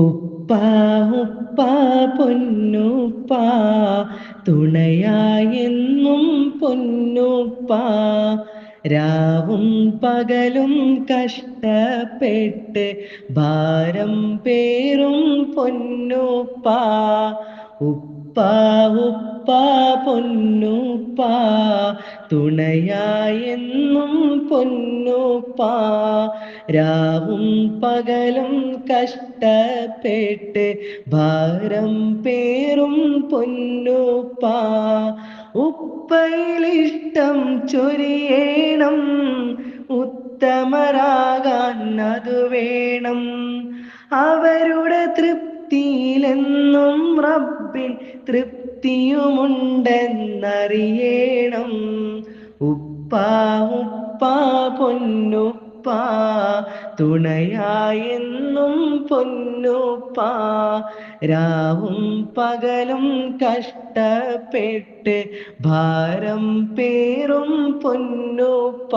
ഉപ്പ ഉപ്പ പൊന്നുപ്പ തുണയായെന്നും പൊന്നുപ്പ രാവും പകലും കഷ്ടപ്പെട്ട് ഭാരം പേറും പൊന്നുപ്പ ഉപ്പ ഉപ്പ പൊന്നുപ്പ തുണയായെന്നും പൊന്നുപ്പ രാവും പകലും കഷ്ടപ്പെട്ട് ഭാരം പേറും പൊന്നുപ്പ. ഉപ്പയിലിഷ്ടം ചൊരിയേണം ഉത്തമരാകാൻ അത് വേണം. അവരുടെ തൃപ്തിയിലെന്നും റബ്ബിൻ തൃപ്തിയുമുണ്ടെന്നറിയണം. ഉപ്പ ഉപ്പ പൊന്നുപ്പ തുണയായെന്നും പൊന്നുപ്പ രാവും പകലും കഷ്ടപ്പെട്ട് ഭാരം പേറും പൊന്നുപ്പ.